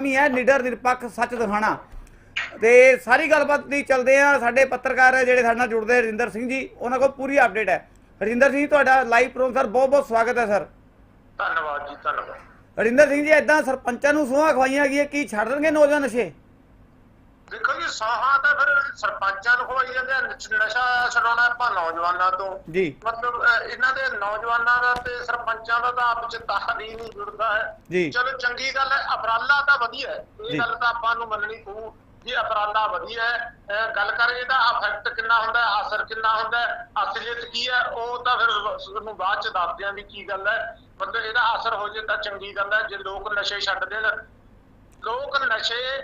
ਨਹੀਂ ਹੈ ਨਿਡਰ ਨਿਰਪੱਖ ਸੱਚ ਦਿਖਾਣਾ ਤੇ ਸਾਰੀ ਗੱਲਬਾਤ ਦੀ ਚੱਲਦੇ ਆ ਸਾਡੇ ਪੱਤਰਕਾਰ ਜਿਹੜੇ ਸਾਡੇ ਨਾਲ ਜੁੜਦੇ ਰਜਿੰਦਰ ਸਿੰਘ ਜੀ ਉਹਨਾਂ ਕੋਲ ਪੂਰੀ ਅਪਡੇਟ ਹੈ। ਰਜਿੰਦਰ ਸਿੰਘ ਜੀ ਤੁਹਾਡਾ ਲਾਈਵ ਪ੍ਰੋਗਰਾਮ ਸਰ ਬਹੁਤ ਬਹੁਤ ਸਵਾਗਤ ਹੈ ਸਰ। ਧੰਨਵਾਦ ਜੀ ਧੰਨਵਾਦ। ਰਜਿੰਦਰ ਸਿੰਘ ਜੀ ਇਦਾਂ ਸਰਪੰਚਾਂ ਨੂੰ ਸੂਹਾਂ ਖਵਾਈਆਂ ਗਈਆਂ ਕੀ ਛੱਡ ਦੇਣਗੇ ਨੌਜਵਾਨ ਨਸ਼ੇ? ਦੇਖੋ ਜੀ ਸਾਹਾਂ ਤਾਂ ਫਿਰ ਸਰਪੰਚਾਂ ਨੂੰ ਖਵਾਈ ਜਾਂਦੇ ਆ ਨਸ਼- ਨਸ਼ਾ ਛਡਾਉਣਾ ਆਪਾਂ ਨੌਜਵਾਨਾਂ ਤੋਂ। ਜੀ। ਮਤਲਬ ਅਹ, ਇਹਨਾਂ ਦੇ ਨੌਜਵਾਨਾਂ ਦਾ ਤੇ ਸਰਪੰਚਾਂ ਦਾ ਤਾਂ ਆਪਸ ਚ ਤਾਹਰੀ ਨਹੀਂ ਜੁੜਦਾ ਜੀ। ਹੈ ਚਲੋ ਚੰਗੀ ਗੱਲ ਹੈ ਅਪਰਾਲਾ ਤਾਂ ਵਧੀਆ ਹੈ। ਜੀ। ਇਹ ਗੱਲ ਤਾਂ ਆਪਾਂ ਨੂੰ ਮੰਨਣੀ ਪਊ ਜੀ ਅਪਰਾਲਾ ਵਧੀਆ ਹੈ। ਅਹ, ਗੱਲ ਕਰ ਇਹਦਾ ਇਫੈਕਟ ਕਿੰਨਾ ਹੁੰਦਾ ਹੈ ਅਸਰ ਕਿੰਨਾ ਹੁੰਦਾ ਹੈ ਅਸਲੀਅਤ ਕੀ ਹੈ ਉਹ ਤਾਂ ਫਿਰ ਤੁਹਾਨੂੰ ਬਾਅਦ ਚ ਦੱਸਦੇ ਆਂ ਵੀ ਕੀ ਗੱਲ ਹੈ। ਮਤਲਬ ਇਹਦਾ ਅਸਰ ਹੋ ਜੇ ਤਾਂ ਚੰਗੀ ਗੱਲ ਹੈ ਜੇ ਲੋਕ ਨਸ਼ੇ ਛੱਡ ਦੇਣ ਲੋਕ ਨਸ਼ੇ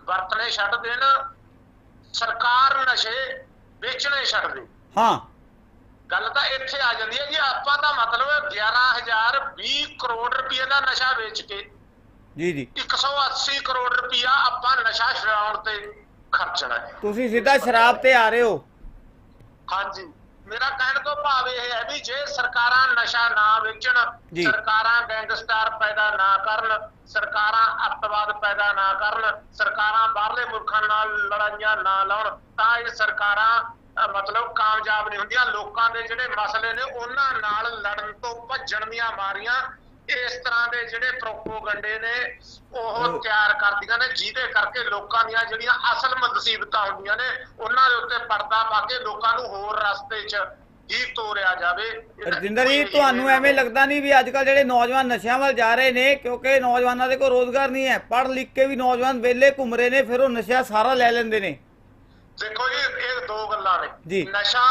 ਵਰਤਣੇ ਛੱਡ ਦੇਣ ਸਰਕਾਰ ਨਸ਼ੇ ਵੇਚਣੇ ਛੱਡ ਦੇ। ਹਾਂ। ਗੱਲ ਤਾਂ ਇੱਥੇ ਆ ਜਾਂਦੀ ਹੈ ਜੀ ਆਪਾਂ ਦਾ ਮਤਲਬ 11000 20 ਕਰੋੜ ਰੁਪਏ ਦਾ ਨਸ਼ਾ ਵੇਚ ਕੇ ਜੀ ਜੀ। 180 ਕਰੋੜ ਰੁਪਇਆ ਆਪਾਂ ਨਸ਼ਾ ਛਡਾਉਣ ਤੇ ਖਰਚਣਾ ਹੈ। ਤੁਸੀਂ ਸਿੱਧਾ ਸ਼ਰਾਬ ਤੇ ਆ ਰਹੇ ਹੋ। ਹਾਂਜੀ। ਮੇਰਾ ਕਹਿਣ ਤੋਂ ਭਾਵ ਇਹ ਹੈ ਵੀ ਜੇ ਸਰਕਾਰਾਂ ਨਸ਼ਾ ਨਾ ਵੇਚਣ। ਸਰਕਾਰਾਂ ਗੈਂਗਸਟਰ ਪੈਦਾ ਨਾ ਕਰਨ ਸਰਕਾਰਾਂ ਅੱਤਵਾਦ ਪੈਦਾ ਨਾ ਕਰਨ ਸਰਕਾਰਾਂ ਬਾਹਰਲੇ ਮੁਲਕਾਂ ਨਾਲ ਲੜਾਈਆਂ ਨਾ ਲਾਉਣ ਤਾਂ ਇਹ ਸਰਕਾਰਾਂ ਮਤਲਬ ਕਾਮਯਾਬ ਨਹੀਂ ਹੁੰਦੀਆਂ ਲੋਕਾਂ ਦੇ ਜਿਹੜੇ ਮਸਲੇ ਨੇ ਉਹਨਾਂ ਨਾਲ ਲੜਨ ਤੋਂ ਭੱਜਣ ਦੀਆਂ ਮਾਰੀਆਂ ਇਸ ਤਰ੍ਹਾਂ ਦੇ ਜਿਹੜੇ ਪ੍ਰੋਪੋਗੰਡੇ ਨੇ ਉਹ ਤਿਆਰ ਕਰਦੀਆਂ ਨੇ ਜਿਹਦੇ ਕਰਕੇ ਲੋਕਾਂ ਦੀਆਂ ਜਿਹੜੀਆਂ ਅਸਲ ਮੁਸੀਬਤਾਂ ਹੁੰਦੀਆਂ ਨੇ ਉਹਨਾਂ ਦੇ ਉੱਤੇ ਪਰਦਾ ਪਾ ਕੇ ਲੋਕਾਂ ਨੂੰ ਹੋਰ ਰਸਤੇ 'ਚ ਹੀ ਤੋਰਿਆ ਜਾਵੇ। ਰਜਿੰਦਰ ਜੀ ਤੁਹਾਨੂੰ ਐਵੇਂ ਲੱਗਦਾ ਨਹੀਂ ਵੀ ਅੱਜ ਕੱਲ ਜਿਹੜੇ ਨੌਜਵਾਨ ਨਸ਼ਿਆਂ ਵੱਲ ਜਾ ਰਹੇ ਨੇ ਕਿਉਂਕਿ ਨੌਜਵਾਨਾਂ ਦੇ ਕੋਲ ਰੋਜ਼ਗਾਰ ਨਹੀਂ ਹੈ ਪੜ੍ਹ ਲਿਖ ਕੇ ਵੀ ਨੌਜਵਾਨ ਵਿਹਲੇ ਘੁੰਮ ਰਹੇ ਨੇ ਫਿਰ ਉਹ ਨਸ਼ਾ ਸਾਰਾ ਲੈ ਲੈਂਦੇ ਨੇ। ਦੇਖੋ ਜੀ ਇਹ ਦੋ ਗੱਲਾਂ। ਨੇ। ਨਸ਼ਾ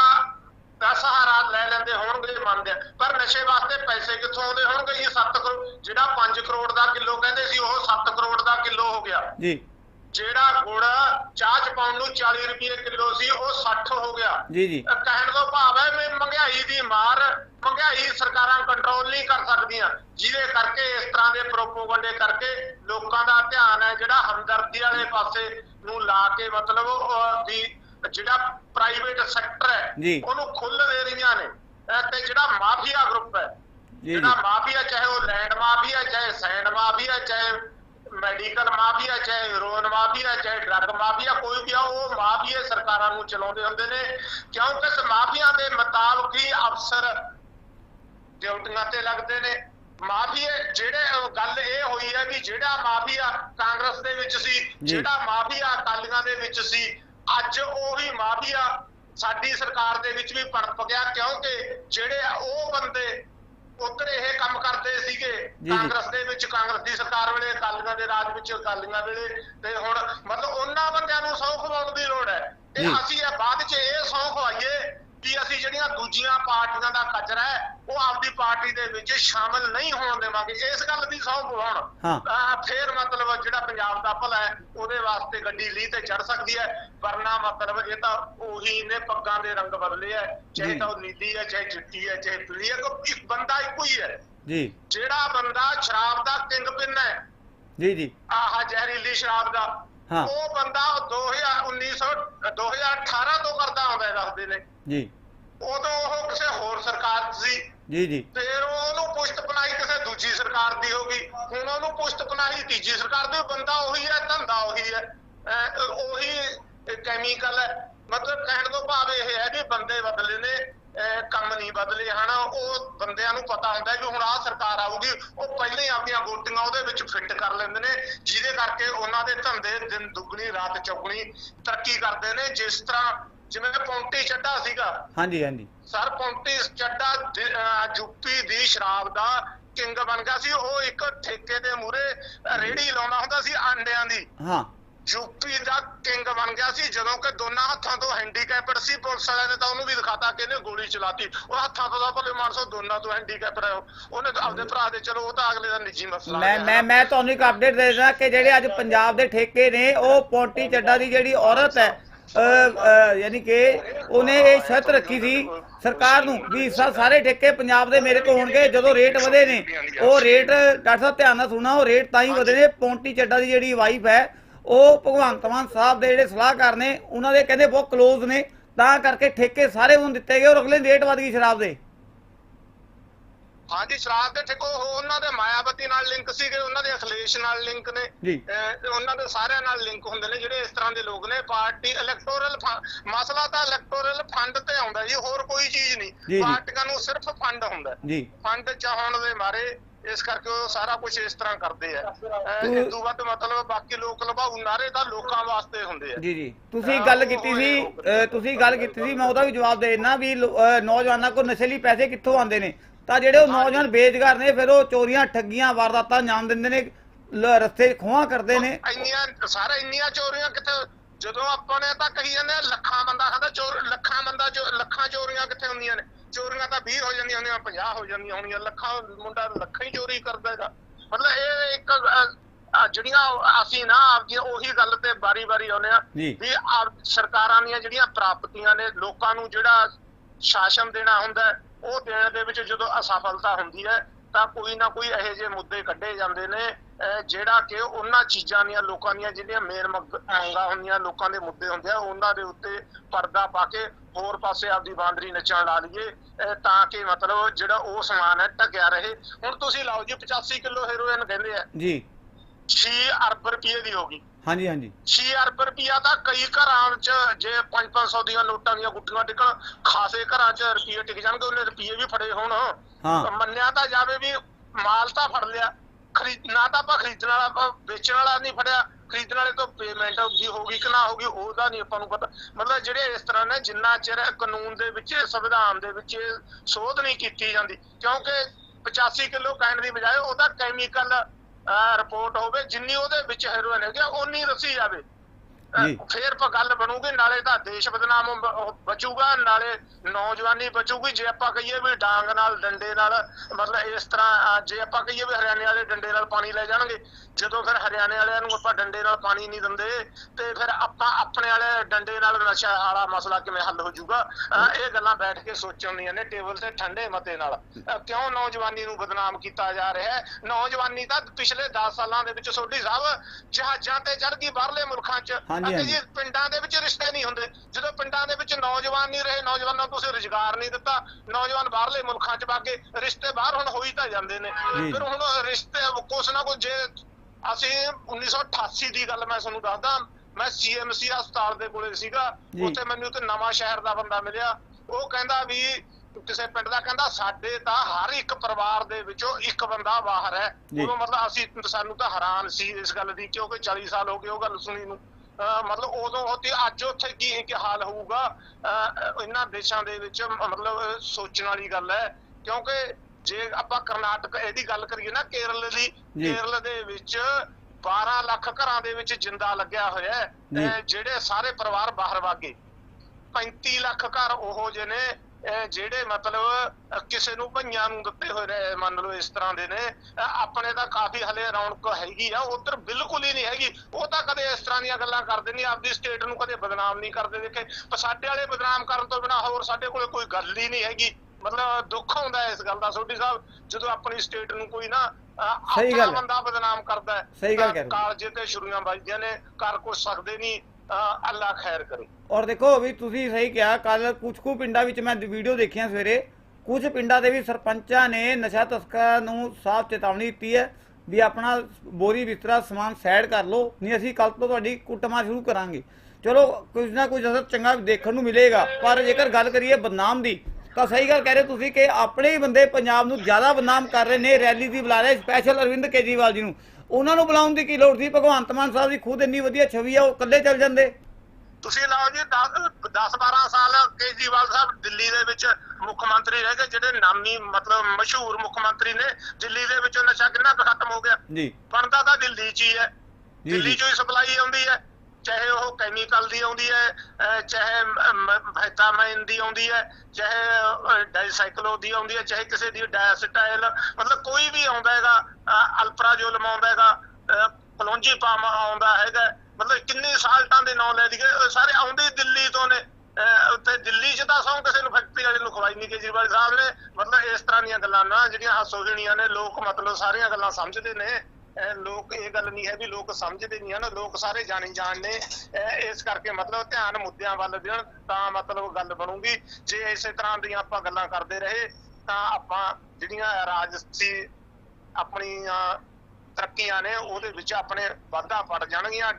ਦਾ ਸਹਾਰਾ ਲੈ ਲੈਂਦੇ ਹੋਣਗੇ ਮੰਨਦੇ ਆ। ਪਰ ਨਸ਼ੇ ਵਾਸਤੇ ਪੈਸੇ ਕਿੱਥੋਂ ਆਉਂਦੇ ਹੋਣਗੇ? ਜੀ 7 ਕਰੋੜ ਜਿਹੜਾ 5 ਕਰੋੜ ਦਾ ਕਿਲੋ ਕਹਿੰਦੇ ਸੀ ਉਹ 7 ਕਰੋੜ ਦਾ ਕਿਲੋ ਹੋ ਗਿਆ। ਜੀ। ਜਿਹੜਾ ਗੁੜ ਚਾਹ ਚ ਪਾਉਣ ਨੂੰ 40 ਰੁਪਏ ਕਿਲੋ ਸੀ ਉਹ 60 ਹੋ ਗਿਆ। ਜੀ ਜੀ। ਕਹਿਣ ਤੋਂ ਭਾਵ ਹੈ ਵੀ ਮਹਿੰਗਾਈ ਦੀ ਮਾਰ ਮਹਿੰਗਾਈ ਸਰਕਾਰਾਂ ਕੰਟਰੋਲ ਨਹੀਂ ਕਰ ਸਕਦੀਆਂ। ਜਿਹਦੇ ਕਰਕੇ ਇਸ ਤਰ੍ਹਾਂ ਦੇ ਪ੍ਰੋਪੋਗੰਡੇ ਕਰਕੇ ਲੋਕਾਂ ਦਾ ਧਿਆਨ ਹੈ ਜਿਹੜਾ ਹਮਦਰਦੀ ਵਾਲੇ ਪਾਸੇ ਨੂੰ ਲਾ ਕੇ ਮਤਲਬ ਵੀ ਜਿਹੜਾ ਪ੍ਰਾਈਵੇਟ ਸੈਕਟਰ ਹੈ। ਉਹਨੂੰ ਖੁੱਲ ਦੇ ਰਹੀਆਂ ਨੇ। ਤੇ ਜਿਹੜਾ ਮਾਫੀਆ ਗਰੁੱਪ ਹੈ ਜਿਹੜਾ ਮਾਫੀਆ ਚਾਹੇ ਉਹ ਲੈਂਡ ਮਾਫੀਆ ਚਾਹੇ ਸੈਂਡ ਮਾਫੀਆ ਚਾਹੇ ਮੈਡੀਕਲ ਮਾਫੀਆ ਚਾਹੇ ਹੈਰੋਇਨ ਮਾਫੀਆ ਚਾਹੇ ਡਰੱਗ ਮਾਫੀਆ ਕੋਈ ਵੀ ਆ ਉਹ ਮਾਫੀਆ ਸਰਕਾਰਾਂ ਨੂੰ ਚਲਾਉਂਦੇ ਹੁੰਦੇ ਨੇ। ਕਿਉਂਕਿ ਇਸ ਮਾਫੀਆ ਦੇ ਮੁਤਾਬਕ ਹੀ ਅਫਸਰ ਡਿਊਟੀਆਂ ਤੇ ਲੱਗਦੇ ਨੇ। ਮਾਫੀਏ ਜਿਹੜੇ ਗੱਲ ਇਹ ਹੋਈ ਹੈ ਵੀ ਜਿਹੜਾ ਮਾਫੀਆ ਕਾਂਗਰਸ ਦੇ ਵਿੱਚ ਸੀ ਜਿਹੜਾ ਮਾਫੀਆ ਅਕਾਲੀਆਂ ਦੇ ਵਿੱਚ ਸੀ ਅੱਜ ਉਹੀ ਮਾਫੀਆ ਸਾਡੀ ਸਰਕਾਰ ਦੇ ਵਿੱਚ ਵੀ ਪਣਪ ਗਿਆ ਕਿਉਂਕਿ ਜਿਹੜੇ ਉਹ ਬੰਦੇ ਉਧਰ ਇਹ ਕੰਮ ਕਰਦੇ ਸੀਗੇ। ਕਾਂਗਰਸ ਦੇ ਵਿੱਚ ਕਾਂਗਰਸ ਦੀ ਸਰਕਾਰ ਵੇਲੇ ਅਕਾਲੀਆਂ ਦੇ ਰਾਜ ਵਿੱਚ ਅਕਾਲੀਆਂ ਵੇਲੇ ਤੇ ਹੁਣ ਮਤਲਬ ਉਹਨਾਂ ਬੰਦਿਆਂ ਨੂੰ ਸਹੁੰ ਖਵਾਉਣ ਦੀ ਲੋੜ ਹੈ ਤੇ। ਅਸੀਂ ਇਹ ਬਾਅਦ ਚ ਇਹ ਸਹੁੰ ਖਵਾਈਏ ਕਿ ਅਸੀਂ ਜਿਹੜੀਆਂ ਦੂਜੀਆਂ ਪਾਰਟੀਆਂ ਦਾ ਕਚਰਾ ਹੈ ਉਹ ਆਪਦੀ ਪਾਰਟੀ ਦੇ ਵਿੱਚ ਸ਼ਾਮਲ ਨਹੀਂ ਹੋਣ ਦੇਵਾਂਗੇ। ਇਸ ਗੱਲ ਦੀ ਹਾਂ। ਆਹ ਫੇਰ ਮਤਲਬ ਜਿਹੜਾ ਪੰਜਾਬ ਦਾ ਭਲਾ ਹੈ ਉਹਦੇ ਵਾਸਤੇ ਗੱਡੀ ਲੀ ਤੇ ਚੜ ਸਕਦੀ ਹੈ। ਵਰਨਾ ਮਤਲਬ ਇਹ ਤਾਂ ਉਹੀ ਨੇ ਪੱਗਾਂ ਦੇ ਰੰਗ ਬਦਲੇ ਹੈ। ਚਾਹੇ। ਤਾਂ ਉਹ ਨੀਲੀ ਹੈ ਚਾਹੇ ਚਿੱਟੀ ਹੈ ਚਾਹੇ ਪੀਲੀ ਹੈ ਕੋਈ ਇੱਕ ਬੰਦਾ ਇੱਕੋ ਹੀ ਹੈ। ਜੀ। ਜਿਹੜਾ ਬੰਦਾ ਸ਼ਰਾਬ ਦਾ ਕਿੰਗ ਪਿੰਨ ਹੈ ਜੀ ਜੀ। ਆਹ ਜ਼ਹਿਰੀਲੀ ਸ਼ਰਾਬ ਦਾ ਹਾਂ। ਉਹ ਬੰਦਾ 2019 2018 ਤੋਂ ਕਰਦਾ ਆਉਂਦਾ ਹੈ ਦੱਸਦੇ ਨੇ। ਜੀ। ਉਦੋਂ ਉਹ ਕਿਸੇ ਹੋਰ ਸਰਕਾਰ ਸੀ। ਜੀ ਜੀ। ਫਿਰ ਉਹਨੂੰ ਪੁਸ਼ਤ ਪਨਾਈ ਕਿਸੇ ਦੂਜੀ ਸਰਕਾਰ ਦੀ ਹੋ ਗਈ। ਹੁਣ ਉਹਨੂੰ ਪੁਸ਼ਤ ਪਨਾਈ ਤੀਜੀ ਸਰਕਾਰ ਦੀ। ਬੰਦਾ ਉਹੀ ਹੈ ਧੰਦਾ ਉਹੀ ਹੈ। ਉਹੀ ਕੈਮੀਕਲ ਹੈ। ਮਤਲਬ ਕਹਿਣ ਤੋਂ ਭਾਵ ਇਹ ਹੈ ਵੀ ਬੰਦੇ ਬਦਲੇ ਨੇ। ਕੰਮ ਨਹੀਂ ਬਦਲੇ ਹਨ? ਉਹ ਬੰਦਿਆਂ ਨੂੰ ਪਤਾ ਹੁੰਦਾ ਵੀ ਹੁਣ ਆਹ ਸਰਕਾਰ ਆਊਗੀ ਉਹ ਪਹਿਲਾਂ ਹੀ ਆਪਣੀਆਂ ਗੋਟੀਆਂ ਉਹਦੇ ਵਿੱਚ ਫਿੱਟ ਕਰ ਲੈਂਦੇ ਨੇ ਜਿਹਦੇ ਕਰਕੇ ਉਹਨਾਂ ਦੇ ਧੰਦੇ ਦਿਨ ਦੁੱਗਣੀ ਰਾਤ ਚੌਗਣੀ ਤਰੱਕੀ ਕਰਦੇ ਨੇ ਜਿਸ ਤਰ੍ਹਾਂ ਜਿਵੇਂ ਪੌਂਟੀ ਚੱਡਾ ਸੀਗਾ। ਹਾਂਜੀ ਹਾਂਜੀ। ਸਰ ਪੌਂਟੀ ਚੱਡਾ ਯੂਪੀ ਦੀ ਸ਼ਰਾਬ ਦਾ ਕਿੰਗ ਬਣ ਗਿਆ ਸੀ ਉਹ ਇੱਕ ਠੇਕੇ ਦੇ ਮੂਰੇ ਰੇੜੀ ਲਾਉਂਦਾ ਹੁੰਦਾ ਸੀ ਆਂਡਿਆਂ ਦੀ। ਹਾਂ। ਯੂਪੀ ਦਾ ਕਿੰਗ ਬਣ ਗਿਆ ਸੀ ਜਦੋਂ ਕਿ ਦੋਨਾਂ ਹੱਥਾਂ ਤੋਂ ਹੈਂਡੀਕੈਪਡ ਸੀ ਪੁਲਿਸ ਵਾਲਿਆਂ ਨੇ ਤਾਂ ਉਹਨੂੰ ਵੀ ਦਿਖਾਤਾ ਕਿ ਇਹਨੇ ਗੋਲੀ ਚਲਾਤੀ ਉਹ ਹੱਥਾਂ ਤੋਂ ਤਾਂ ਭਲੇ ਮਾਨਸੋ ਦੋਨਾਂ ਤੋਂ ਹੈਂਡੀਕੈਪਡ ਹੈ ਉਹ। ਉਹਨੇ ਤਾਂ ਆਪਦੇ ਭਰਾ ਦੇ ਚਲੋ ਉਹ ਤਾਂ ਅਗਲੇ ਦਾ ਨਿੱਜੀ ਮਸਲਾ ਮੈਂ। ਮੈਂ ਮੈਂ ਤੁਹਾਨੂੰ ਇੱਕ ਅਪਡੇਟ ਦੇ ਦਿੰਦਾ ਕਿ ਜਿਹੜੇ ਅੱਜ ਪੰਜਾਬ ਦੇ ਠੇਕੇ ਨੇ ਉਹ ਪੌਂਟੀ ਚੱਡਾ ਦੀ ਜਿਹੜੀ ਔਰਤ ਹੈ ਯਾਨੀ ਕਿ ਉਹਨੇ ਇਹ ਸ਼ਰਤ ਰੱਖੀ ਸੀ ਸਰਕਾਰ ਨੂੰ ਵੀ ਸਾਰੇ ਠੇਕੇ ਪੰਜਾਬ ਦੇ ਮੇਰੇ ਕੋਲ ਹੋਣਗੇ ਜਦੋਂ ਰੇਟ ਵਧੇ ਨੇ ਉਹ ਰੇਟ ਡਾਕਟਰ ਸਾਹਿਬ ਧਿਆਨ ਨਾਲ ਸੁਣਾ ਉਹ ਰੇਟ ਤਾਂ ਹੀ ਵਧੇ ਨੇ ਪੌਂਟੀ ਚੱਡਾ ਦੀ ਜਿਹੜੀ ਵਾਈਫ ਹੈ ਉਹ ਭਗਵੰਤ ਮਾਨ ਸਾਹਿਬ ਦੇ ਜਿਹੜੇ ਸਲਾਹਕਾਰ ਨੇ ਉਹਨਾਂ ਦੇ ਕਹਿੰਦੇ ਬਹੁਤ ক্লোਜ਼ ਨੇ। ਤਾਂ ਕਰਕੇ ਠੇਕੇ ਸਾਰੇ ਉਹਨੂੰ ਦਿੱਤੇ ਗਏ ਔਰ ਅਗਲੇ ਰੇਟ ਵਧ ਗਈ ਸ਼ਰਾਬ ਦੇ। ਹਾਂਜੀ ਸ਼ਰਾਬ ਦੇ ਠੇਕੇ ਉਹ ਉਹਨਾਂ ਦੇ ਮਾਇਆਵਤੀ ਨਾਲ ਲਿੰਕ ਸੀਗੇ ਉਹਨਾਂ ਦੇ ਅਖਿਲੇਸ਼ ਨਾਲ ਲਿੰਕ ਨੇ। ਉਹਨਾਂ ਦੇ ਸਾਰਿਆਂ ਨਾਲ ਲਿੰਕ ਹੁੰਦੇ ਨੇ ਜਿਹੜੇ ਇਸ ਤਰ੍ਹਾਂ ਦੇ ਲੋਕ ਨੇ। ਪਾਰਟੀ ਇਲੈਕਟੋਰਲ ਮਸਲਾ ਤਾਂ ਇਲੈਕਟੋਰਲ ਫੰਡ ਤੇ ਆਉਂਦਾ ਜੀ ਹੋਰ ਕੋਈ ਚੀਜ਼ ਨਹੀਂ। ਪਾਰਟੀਆਂ ਨੂੰ ਸਿਰਫ ਫੰਡ ਹੁੰਦਾ। ਜੀ। ਫੰਡ ਚਾਹਣ ਦੇ ਮਾਰੇ ਇਸ ਕਰਕੇ ਉਹ ਸਾਰਾ ਕੁਝ ਇਸ ਤਰ੍ਹਾਂ ਕਰਦੇ ਆ। ਅਹ ਤੂੰ- ਇਸ ਤੋਂ ਵੱਧ ਮਤਲਬ ਬਾਕੀ ਲੋਕ ਲਭਾਊ ਨਾਰੇ ਤਾਂ ਲੋਕਾਂ ਵਾਸਤੇ ਹੁੰਦੇ ਆ। ਜੀ ਜੀ। ਤੁਸੀਂ ਗੱਲ ਕੀਤੀ ਸੀ ਤੁਸੀਂ ਗੱਲ ਕੀਤੀ ਸੀ ਮੈਂ ਉਹਦਾ ਵੀ ਜਵਾਬ ਦੇ ਦਿੰਦਾ ਵੀ ਨੌਜਵਾਨਾਂ ਕੋਲ ਨਸ਼ੇ ਲਈ ਪੈਸੇ ਕਿੱਥੋਂ ਆਉਂਦੇ ਨੇ? ਤਾਂ ਜਿਹੜੇ ਉਹ ਨੌਜਵਾਨ ਬੇਰੁਜ਼ਗਾਰ ਨੇ ਫਿਰ ਉਹ ਚੋਰੀਆਂ ਠੱਗੀਆਂ ਵਾਰਦਾਤਾਂ ਅੰਜਾਮ ਦਿੰਦੇ ਨੇ ਲ- ਰਸਤੇ ਖੋਹਾਂ ਕਰਦੇ ਨੇ। ਇੰਨੀਆਂ ਸਾਰੇ ਇੰਨੀਆਂ ਚੋਰੀਆਂ ਕਿੱਥੇ ਜਦੋਂ ਆਪਾਂ ਨੇ ਤਾਂ ਕਹੀ ਜਾਂਦੇ ਆ ਲੱਖਾਂ ਬੰਦਾ ਖਾਂਦਾ ਚੋਰ ਲੱਖਾਂ ਬੰਦਾ ਚੋ ਲੱਖਾਂ ਚੋਰੀਆਂ ਕਿੱਥੇ ਹੁੰਦੀਆਂ ਨੇ ਚੋਰੀਆਂ ਤਾਂ 20 ਹੋ ਜਾਂਦੀਆਂ ਹੁੰਦੀਆਂ 50 ਹੋ ਜਾਂਦੀਆਂ ਹੋਣੀਆਂ ਲੱਖਾਂ ਮੁੰਡਾ ਲੱਖਾਂ ਹੀ ਚੋਰੀ ਕਰਦਾ ਹੈਗਾ ਮਤਲਬ ਇਹ ਇੱਕ ਜਿਹੜੀਆਂ ਅਸੀਂ ਨਾ ਆਪਦੀਆਂ ਉਹੀ ਗੱਲ ਤੇ ਬਾਰੀ-ਬਾਰੀ ਆਉਂਦੇ ਆ ਜੀ। ਵੀ ਸਰਕਾਰਾਂ ਦੀਆਂ ਜਿਹੜੀਆਂ ਪ੍ਰਾਪਤੀਆਂ ਨੇ ਲੋਕਾਂ ਨੂੰ ਜਿਹੜਾ ਸ਼ਾਸਨ ਦੇਣਾ ਹੁੰਦਾ ਹੈ, ਉਹ ਦੇਣ ਦੇ ਵਿੱਚ ਜਦੋਂ ਅਸਫਲਤਾ ਹੁੰਦੀ ਹੈ ਤਾਂ ਕੋਈ ਨਾ ਕੋਈ ਇਹੋ ਜਿਹੇ ਮੁੱਦੇ ਕੱਢੇ ਜਾਂਦੇ ਨੇ ਜਿਹੜਾ ਕਿ ਉਹਨਾਂ ਚੀਜ਼ਾਂ ਦੀਆਂ ਲੋਕਾਂ ਦੀਆਂ ਜਿਹੜੀਆਂ ਮੇਨ ਮੰਗਾਂ ਹੁੰਦੀਆਂ ਲੋਕਾਂ ਦੇ ਮੁੱਦੇ ਹੁੰਦੇ ਆ ਉਹਨਾਂ ਦੇ ਉੱਤੇ ਪਰਦਾ ਪਾ ਕੇ ਹੋਰ ਪਾਸੇ ਆਪਦੀ ਬਾਂਦਰੀ ਨੱਚਣ ਲਾ ਲਈਏ ਤਾਂ ਕਿ ਮਤਲਬ ਜਿਹੜਾ ਉਹ ਸਮਾਨ ਹੈ ਟਕਿਆ ਰਹੇ। ਹੁਣ ਤੁਸੀਂ ਲਾਓ ਜੀ 85 ਕਿਲੋ ਹੈਰੋਇਨ ਕਹਿੰਦੇ ਆ। ਜੀ। 6 ਅਰਬ ਰੁਪਏ ਦੀ ਹੋ ਗਈ। ਹਾਂਜੀ ਹਾਂਜੀ। 6 ਅਰਬ ਰੁਪਇਆ ਤਾਂ ਕਈ ਘਰਾਂ ਵਿੱਚ ਜੇ 5-500 ਦੀਆਂ ਨੋਟਾਂ ਦੀਆਂ ਗੁੱਟੀਆਂ ਟਿਕਣ ਖਾਸੇ ਘਰਾਂ 'ਚ ਰੁਪਏ ਟਿਕ ਜਾਣਗੇ ਉਹਨੇ ਰੁਪਏ ਵੀ ਫੜੇ ਹੋਣ। ਹਾਂ। ਮੰਨਿਆ ਤਾਂ ਜਾਵੇ ਵੀ ਮਾਲ ਤਾਂ ਫੜ ਲਿਆ। ਖਰੀਦ ਨਾ ਤਾਂ ਆਪਾਂ ਖਰੀਦਣ ਵਾਲਾ ਆਪਾਂ ਵੇਚਣ ਵਾਲਾ ਨਹੀਂ ਫੜਿਆ। ਖਰੀਦਣ ਵਾਲੇ ਤੋਂ ਪੇਮੈਂਟ ਵੀ ਹੋਗੀ ਕਿ ਨਾ ਹੋਗੀ ਉਹਦਾ ਨਹੀਂ ਆਪਾਂ ਨੂੰ ਪਤਾ। ਮਤਲਬ ਜਿਹੜੇ ਇਸ ਤਰ੍ਹਾਂ ਨੇ ਜਿੰਨਾ ਚਿਰ ਕਾਨੂੰਨ ਦੇ ਵਿੱਚ ਸੰਵਿਧਾਨ ਦੇ ਵਿੱਚ ਸੋਧ ਨਹੀਂ ਕੀਤੀ ਜਾਂਦੀ ਕਿਉਂਕਿ 85 ਕਿਲੋ ਕਹਿਣ ਦੀ ਬਜਾਏ ਉਹਦਾ ਕੈਮੀਕਲ ਰਿਪੋਰਟ ਹੋਵੇ ਜਿੰਨੀ ਉਹਦੇ ਵਿੱਚ ਹੈਰੋਇਨ ਹੈਗੀ ਆ, ਓਨੀ ਦੱਸੀ ਜਾਵੇ। ਫੇਰ ਆਪਾਂ ਗੱਲ ਬਣੂਗੀ ਨਾਲੇ ਤਾਂ ਦੇਸ਼ ਬਦਨਾਮ ਬਚੂਗਾ ਨਾਲੇ ਨੌਜਵਾਨੀ ਬਚੂਗੀ ਜੇ ਆਪਾਂ ਕਹੀਏ ਵੀ ਡਾਂਗ ਨਾਲ ਡੰਡੇ ਨਾਲ ਮਤਲਬ ਇਸ ਤਰ੍ਹਾਂ ਜੇ ਆਪਾਂ ਕਹੀਏ ਵੀ ਹਰਿਆਣੇ ਵਾਲੇ ਡੰਡੇ ਨਾਲ ਪਾਣੀ ਲੈ ਜਾਣਗੇ ਜਦੋਂ ਫਿਰ ਹਰਿਆਣੇ ਵਾਲਿਆਂ ਨੂੰ ਆਪਾਂ ਡੰਡੇ ਨਾਲ ਪਾਣੀ ਨਹੀਂ ਦਿੰਦੇ ਤੇ ਫਿਰ ਆਪਾਂ ਆਪਣੇ ਵਾਲੇ ਡੰਡੇ ਨਾਲ ਨਸ਼ਾ ਵਾਲਾ ਮਸਲਾ ਕਿਵੇਂ ਹੱਲ ਹੋ ਜਾਊਗਾ? ਇਹ ਗੱਲਾਂ ਬੈਠ ਕੇ ਸੋਚਣ ਦੀਆਂ ਨੇ ਟੇਬਲ ਤੇ ਠੰਡੇ ਮਤੇ ਨਾਲ। ਕਿਉਂ ਨੌਜਵਾਨੀ ਨੂੰ ਬਦਨਾਮ ਕੀਤਾ ਜਾ ਰਿਹਾ ਹੈ? ਨੌਜਵਾਨੀ ਤਾਂ ਪਿਛਲੇ 10 ਸਾਲਾਂ ਦੇ ਵਿੱਚ ਸੋਢੀ ਸਾਹਿਬ ਜਹਾਜ਼ਾਂ ਤੇ ਚੜ ਗਈ ਬਾਹਰਲੇ ਮੁਲਕਾਂ 'ਚ ਹਾਂਜੀ, ਅਤੇ ਹਾਂਜੀ। ਜੀ ਪਿੰਡਾਂ ਦੇ ਵਿੱਚ ਰਿਸ਼ਤੇ ਨਹੀਂ ਹੁੰਦੇ ਜਦੋਂ ਪਿੰਡਾਂ ਦੇ ਵਿੱਚ ਨੌਜਵਾਨ ਨਹੀਂ ਰਹੇ ਨੌਜਵਾਨਾਂ ਨੂੰ ਤੁਸੀਂ ਰੁਜ਼ਗਾਰ ਨਹੀਂ ਦਿੱਤਾ ਨੌਜਵਾਨ ਬਾਹਰਲੇ ਮੁਲਕਾਂ 'ਚ ਵਾਗੇ ਰਿਸ਼ਤੇ ਬਾਹਰ ਹੁਣ ਹੋ ਹੀ ਤਾਂ ਜਾਂਦੇ ਨੇ ਜੀ। ਫਿਰ ਹੁਣ ਰਿਸ਼ਤੇ ਕੁਛ ਨਾ ਕੁਛ ਜੇ ਅਸੀਂ 1988 ਦੀ ਗੱਲ ਮੈਂ ਤੁਹਾਨੂੰ ਦੱਸਦਾ ਮੈਂ ਸੀਐਮਸੀ ਹਸਪਤਾਲ ਦੇ ਕੋਲੇ ਸੀਗਾ ਜੀ। ਉੱਥੇ ਮੈਨੂੰ ਇੱਕ ਨਵਾਂ ਸ਼ਹਿਰ ਦਾ ਬੰਦਾ ਮਿਲਿਆ ਉਹ ਕਹਿੰਦਾ ਵੀ ਕਿਸੇ ਪਿੰਡ ਦਾ ਕਹਿੰਦਾ ਸਾਡੇ ਤਾਂ ਹਰ ਇੱਕ ਪਰਿਵਾਰ ਦੇ ਵਿੱਚੋਂ ਇੱਕ ਬੰਦਾ ਬਾਹਰ ਹੈ ਜੀ। ਉਦੋਂ ਮਤਲਬ ਅਸੀਂ ਸਾਨੂੰ ਤਾਂ ਹੈਰਾਨ ਸੀ ਇਸ ਗੱਲ ਦੀ ਕਿਉਂਕਿ 40 ਸਾਲ ਹੋ ਗਏ ਉਹ ਗੱਲ ਸੁਣੀ ਨੂੰ ਮਤਲਬ ਉਦੋਂ ਹੋਤੀ ਅੱਜ ਉੱਥੇ ਕੀ ਕੀ ਹਾਲ ਹੋਊਗਾ ਇਹਨਾਂ ਦੇਸ਼ਾਂ ਦੇ ਵਿੱਚ ਮਤਲਬ ਸੋਚਣ ਵਾਲੀ ਗੱਲ ਹੈ ਕਿਉਂਕਿ ਜੇ ਆਪਾਂ ਕਰਨਾਟਕ ਇਹਦੀ ਗੱਲ ਕਰੀਏ ਨਾ ਕੇਰਲ ਦੀ। ਕੇਰਲ ਦੇ ਵਿੱਚ 12 ਲੱਖ ਘਰਾਂ ਦੇ ਵਿੱਚ ਜਿੰਦਾ ਲੱਗਿਆ ਹੋਇਆ ਹੈ ਜਿਹੜੇ ਸਾਰੇ ਪਰਿਵਾਰ ਬਾਹਰ ਵਾਗੇ 35 ਲੱਖ ਘਰ ਉਹੋ ਜਿਹੇ ਨੇ ਜਿਹੜੇ ਮਤਲਬ ਕਿਸੇ ਨੂੰ ਭਈਆਂ ਨੂੰ ਦਿੱਤੇ ਹੋਏ ਨੇ ਮੰਨ ਲਓ ਇਸ ਤਰ੍ਹਾਂ ਦੇ ਨੇ ਆਪਣੇ ਤਾਂ ਕਾਫੀ ਹਲੇ ਰੌਣਕ ਹੈਗੀ ਆ ਉਧਰ ਬਿਲਕੁਲ ਹੀ ਨਹੀਂ ਹੈਗੀ ਉਹ ਤਾਂ ਕਦੇ ਇਸ ਤਰ੍ਹਾਂ ਦੀਆਂ ਗੱਲਾਂ ਕਰਦੇ ਨਹੀਂ ਆਪਦੀ ਸਟੇਟ ਨੂੰ ਕਦੇ ਬਦਨਾਮ ਨਹੀਂ ਕਰਦੇ ਦੇਖੇ ਸਾਡੇ ਵਾਲੇ ਬਦਨਾਮ ਕਰਨ ਤੋਂ ਬਿਨਾ ਹੋਰ ਸਾਡੇ ਕੋਲੇ ਕੋਈ ਗੱਲ ਹੀ ਨਹੀਂ ਹੈਗੀ ਮਤਲਬ ਦੁੱਖ ਹੁੰਦਾ ਹੈ ਇਸ ਗੱਲ ਦਾ ਸੋਢੀ ਸਾਹਿਬ ਜਦੋਂ ਆਪਣੀ ਸਟੇਟ ਨੂੰ ਕੋਈ ਨਾ ਸਹੀ ਗੱਲ। ਬੰਦਾ ਬਦਨਾਮ ਕਰਦਾ ਹੈ ਸਹੀ ਗੱਲ। ਕਾਲਜੇ ਤੇ ਛੁਰੀਆਂ ਵੱਜਦੀਆਂ ਨੇ ਕਰ ਕੁਛ ਸਕਦੇ ਨਹੀਂ ਅਹ ਅੱਲਾ ਖੈਰ ਕਰੇ। ਔਰ ਦੇਖੋ ਵੀ ਤੁਸੀਂ ਸਹੀ ਕਿਹਾ ਕੱਲ ਕੁਝ ਕੁ ਪਿੰਡਾਂ ਵਿੱਚ ਮੈਂ ਵੀਡੀਓ ਦੇਖੀਆਂ ਸਵੇਰੇ ਕੁਝ ਪਿੰਡਾਂ ਦੇ ਵੀ ਸਰਪੰਚਾਂ ਨੇ ਨਸ਼ਾ ਤਸਕਰਾਂ ਨੂੰ ਸਾਫ਼ ਚੇਤਾਵਨੀ ਦਿੱਤੀ ਹੈ ਵੀ ਆਪਣਾ ਬੋਰੀ ਬਿਸਤਰਾ ਸਮਾਨ ਸਾਈਡ ਕਰ ਲਓ, ਨਹੀਂ ਅਸੀਂ ਕੱਲ ਤੋਂ ਤੁਹਾਡੀ ਕੁੱਟਮਾਰ ਸ਼ੁਰੂ ਕਰਾਂਗੇ। ਚਲੋ ਕੁਝ ਨਾ ਕੁਝ ਅਸਰ ਚੰਗਾ ਦੇਖਣ ਨੂੰ ਮਿਲੇਗਾ, ਪਰ ਜੇਕਰ ਗੱਲ ਕਰੀਏ ਬਦਨਾਮ ਦੀ, ਤਾਂ ਸਹੀ ਗੱਲ ਕਹਿ ਰਹੇ ਹੋ ਤੁਸੀਂ ਕਿ ਆਪਣੇ ਹੀ ਬੰਦੇ ਪੰਜਾਬ ਨੂੰ ਜ਼ਿਆਦਾ ਬਦਨਾਮ ਕਰ ਰਹੇ ਨੇ, ਰੈਲੀ ਦੀ ਬੁਲਾ ਰਹੇ ਸਪੈਸ਼ਲ ਅਰਵਿੰਦ ਕੇਜਰੀਵਾਲ ਜੀ ਨੂੰ। ਉਹਨਾਂ ਨੂੰ ਬੁਲਾਉਣ ਦੀ ਕੀ ਲੋੜ ਸੀ? ਭਗਵੰਤ ਮਾਨ ਸਾਹਿਬ ਦੀ ਖੁਦ ਇੰਨੀ ਵਧੀਆ ਛਵੀ ਆ ਉਹ ਇਕੱਲੇ ਚੱਲ ਜਾਂਦੇ। ਤੁਸੀਂ ਲਾਓ ਜੀ 10 12 ਸਾਲ ਕੇਜਰੀਵਾਲ ਸਾਹਿਬ ਦਿੱਲੀ ਦੇ ਵਿੱਚ ਮੁੱਖ ਮੰਤਰੀ ਰਹਿ ਗਏ ਜਿਹੜੇ ਨਾਮੀ ਮਤਲਬ ਮਸ਼ਹੂਰ ਮੁੱਖ ਮੰਤਰੀ ਨੇ ਦਿੱਲੀ ਦੇ ਵਿੱਚੋਂ ਨਸ਼ਾ ਕਿੰਨਾ ਖਤਮ ਹੋ ਗਿਆ? ਜੀ। ਬਣਦਾ ਤਾਂ ਦਿੱਲੀ 'ਚ ਹੀ ਹੈ। ਦਿੱਲੀ। 'ਚੋਂ ਹੀ ਸਪਲਾਈ ਆਉਂਦੀ ਹੈ। ਚਾਹੇ ਉਹ ਕੈਮੀਕਲ ਦੀ ਆਉਂਦੀ ਹੈ ਚਾਹੇ ਵਿਟਾਮਿਨ ਦੀ ਆਉਂਦੀ ਹੈ, ਚਾਹੇ ਡਾਈਸਾਈਕਲੋ ਦੀ ਆਉਂਦੀ ਹੈ, ਚਾਹੇ ਕਿਸੇ ਦੀ ਡਾਇਸਟਾਈਲ ਮਤਲਬ ਕੋਈ ਵੀ ਆਉਂਦਾ ਹੈਗਾ ਅਲਪਰਾਜੋਲਮ ਆਉਂਦਾ ਹੈਗਾ ਕਲੋਂਜੀ ਪਾਮ ਆਉਂਦਾ ਹੈਗਾ, ਮਤਲਬ ਕਿੰਨੇ ਸਾਲਟਾਂ ਦੇ ਨਾਂ ਲੈ ਲਈਏ, ਉਹ ਸਾਰੇ ਆਉਂਦੇ ਹੀ ਦਿੱਲੀ ਤੋਂ ਨੇ, ਅਹ, ਉੱਥੇ ਦਿੱਲੀ 'ਚ ਤਾਂ ਸੌਂ ਕਿਸੇ ਨੂੰ ਫੈਕਟਰੀ ਵਾਲੇ ਨੂੰ ਖਵਾਈ ਨਹੀਂ ਕੇਜਰੀਵਾਲ ਸਾਹਿਬ ਨੇ, ਮਤਲਬ ਇਸ ਤਰ੍ਹਾਂ ਦੀਆਂ ਗੱਲਾਂ ਨਾ, ਜਿਹੜੀਆਂ ਹਾਸੋਹੀਣੀਆਂ ਨੇ, ਲੋਕ ਮਤਲਬ ਸਾਰੀਆਂ ਗੱਲਾਂ ਸਮਝਦੇ ਨੇ। ਲੋਕ ਇਹ ਗੱਲ ਨਹੀਂ ਹੈ ਵੀ ਲੋਕ ਸਮਝਦੇ ਨਹੀਂ ਹਨ ਲੋਕ ਸਾਰੇ ਜਾਣੀ ਜਾਣ ਨੇ। ਅਹ ਇਸ ਕਰਕੇ ਮਤਲਬ ਧਿਆਨ ਮੁੱਦਿਆਂ ਵੱਲ ਦੇਣ ਤਾਂ ਮਤਲਬ ਗੱਲ ਬਣੂਗੀ। ਜੇ ਇਸੇ ਤਰ੍ਹਾਂ ਦੀਆਂ ਆਪਾਂ ਗੱਲਾਂ ਕਰਦੇ ਰਹੇ ਤਾਂ ਆਪਾਂ ਜਿਹੜੀਆਂ ਰਾਜਸੀ ਆਪਣੀਆਂ ਤਰੱਕੀਆਂ ਨੇ ਉਹਦੇ ਵਿੱਚ ਆਪਣੇ ਵਾਧਾ ਪੜ ਜਾਣਗੀਆਂ